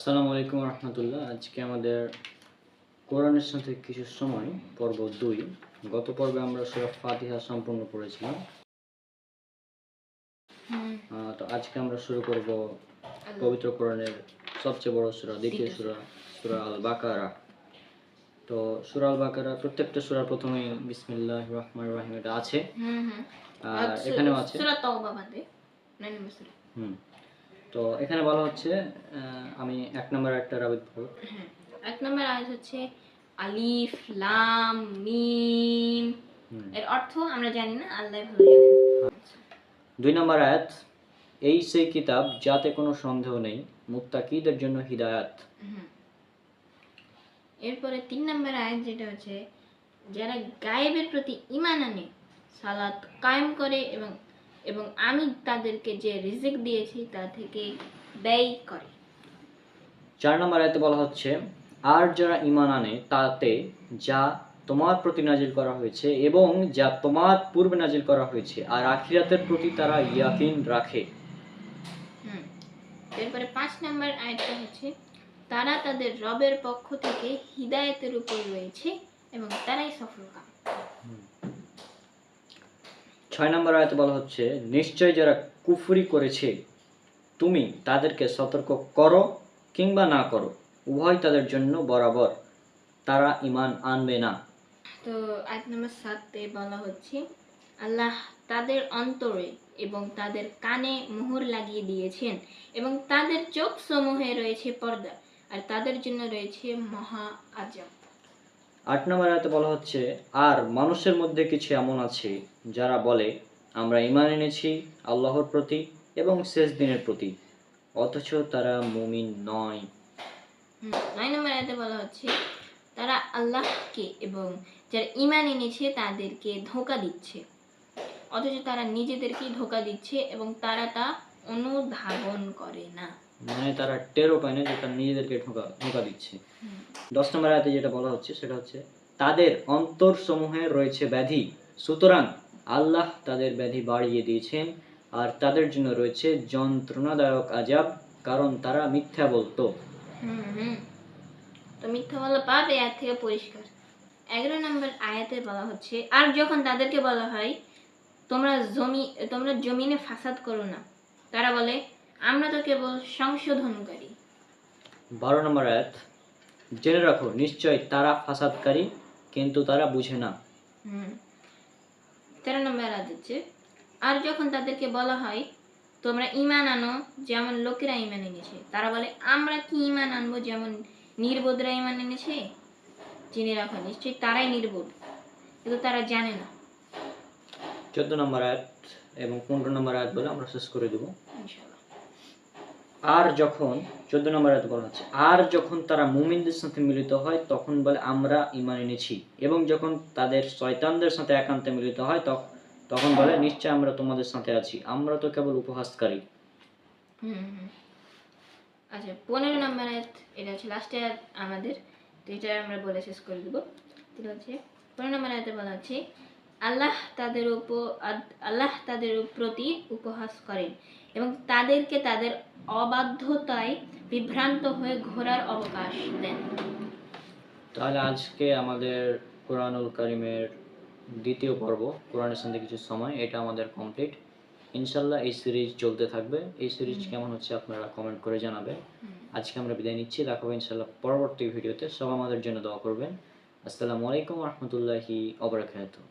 আসসালামু আলাইকুম রহমতুল্লাহ। আজকে আমাদের কোরআনের সাথে কিছু সময় পর্ব দুই। গত পর্বে আমরা সুরা ফাতিহা সম্পূর্ণ করেছিলাম তো আজকে আমরা শুরু করব পবিত্র কোরআনের সবচেয়ে বড় সুরা দ্বিতীয় সুরা সুরা। আল বাকারা তো সুরা আল বাকারা প্রত্যেকটা সুরার প্রথমে বিসমিল্লাহ রহমান রাহিম এটা আছে। আর এখানেও আছে। সূরা তাওবা বাদে। সূরা। হুম। তো এখানে বলা হচ্ছে আমি এক নম্বর একটা রাবিত পড়ব। হ্যাঁ এক নম্বর আয়াত হচ্ছে আলিফ লাম মিম। এর অর্থ আমরা জানি না আল্লাহ ভালো জানেন। দুই নম্বর আয়াত এই সেই কিতাব যাতে কোনো সন্দেহ নেই মুত্তাকিদের জন্য হিদায়াত। এরপরে তিন নম্বর আয়াত যেটা হচ্ছে যারা গায়েবের প্রতি ঈমান আনে সালাত কায়েম করে এবং এবং আমি তাদেরকে যে রিজিক দিয়েছি তা থেকে ব্যয় করে। চার নম্বর আয়াতে বলা হচ্ছে আর যারা ইমান আনে তাতে যা তোমার প্রতি নাজিল করা হয়েছে এবং যা তোমার পূর্বে নাজিল করা হয়েছে আর আখিরাতের প্রতি তারা ইয়াকিন রাখে। হুম। এরপরে পাঁচ নম্বর আয়াতটা হচ্ছে তারা তাদের রবের পক্ষ থেকে হিদায়তের উপর রয়েছে এবং তারাই সফলকাম। ছয় নম্বর আয়াতে বলা হচ্ছে, নিশ্চয় যারা কুফরি করেছে, তুমি তাদেরকে সতর্ক করো কিংবা না করো। উভয় তাদের জন্য বরাবর। তারা ঈমান আনবে না। তো আয়াত নম্বর সাতে বলা হচ্ছে, আল্লাহ তাদের অন্তরে এবং তাদের কানে মোহর লাগিয়ে দিয়েছেন এবং তাদের চোখ সমূহে রয়েছে পর্দা, আর তাদের জন্য রয়েছে মহা আজাব। আট নম্বর আয়াতে বলা হচ্ছে, আর মানুষের মধ্যে কিছু এমন আছে যারা বলে, আমরা ইমান এনেছি আল্লাহর প্রতি এবং শেষ দিনের প্রতি, অথচ তারা মুমিন নয়। নয় নম্বর আয়াতে বলা হচ্ছে, তারা আল্লাহকে এবং যারা ইমান এনেছে তাদেরকে ধোকা দিচ্ছে, অথচ তারা নিজেদেরকেই ধোকা দিচ্ছে এবং তারা তা অনুধাবন করে না। মানে তারা টেরও পায় না যে তারা নিজেদেরকে ঢোকা ধোকা দিচ্ছে। দশ নম্বর আয়াতে যেটা বলা হচ্ছে, সেটা হচ্ছে, তাদের অন্তর সমূহে রয়েছে ব্যাধি, সুতরাং আল্লাহ তাদের ব্যাধি বাড়িয়ে দিয়েছেন, আর তাদের জন্য রয়েছে যন্ত্রণাদায়ক আজাব, কারণ তারা মিথ্যা বলতো। তো মিথ্যা বলা থেকে পরিষ্কার। এগারো নম্বর আয়াতে বলা হচ্ছে, আর যখন তাদেরকে বলা হয়, তোমরা জমি, তোমরা জমিনে ফাসাদ করো না, তারা বলে আমরা তো কেবল সংশোধনকারী। বারো নম্বর আয়াত জেনে রাখো নিশ্চয় তারা ফাসাদকারী কিন্তু তারা বুঝে না। তেরো নম্বর আয়াত হচ্ছে আর যখন তাদেরকে বলা হয় তোমরা ইমান আনো যেমন লোকেরা ইমান এনেছে। তারা বলে আমরা কি ইমান আনব যেমন নির্বোধরা ইমান এনেছে? জেনে রাখো নিশ্চয়ই তারাই নির্বোধ কিন্তু তারা জানে না। চোদ্দ নম্বর আয়াত এবং পনেরো নম্বর আয়াত বলে আমরা শেষ করে দেবো। ইনশাআল্লাহ আর যখন, চোদ্দ নম্বর আয়াত বলা হচ্ছে, আর যখন তারা মুমিনদের সাথে মিলিত হয়, তখন বলে, আমরা ইমান এনেছি। এবং যখন তাদের শয়তানদের সাথে একান্তে মিলিত হয়, তখ- তখন বলে, নিশ্চয় আমরা তোমাদের সাথে আছি। আমরা তো কেবল উপহাসকারী। আচ্ছা পনেরো নম্বর আয়াত, এটা হচ্ছে লাস্টে আমাদের। তো এটা আমরা বলে শেষ করে দেবো। এটা হচ্ছে, পনেরো নম্বর আয়াতে বলা হচ্ছে, আল্লাহ তাদের উপর আল্লাহ তাদের প্রতি উপহাস করেন। এবং তাদেরকে তাদের অবাধ্যতায় বিভ্রান্ত হয়ে ঘোরার অবকাশ দেন। তাহলে আজকে আমাদের কোরআনুল কারিমের দ্বিতীয় পর্ব কোরআনের সঙ্গে কিছু সময় এটা আমাদের কমপ্লিট ইনশাল্লাহ এই সিরিজ চলতে থাকবে। এই সিরিজ কেমন হচ্ছে আপনারা কমেন্ট করে জানাবেন। আজকে আমরা বিদায় নিচ্ছি। দেখা হবে ইনশাল্লাহ পরবর্তী ভিডিওতে সব আমাদের জন্য দোয়া করবেন। আসসালামু আলাইকুম রহমতুল্লাহি অবরাকাতুহ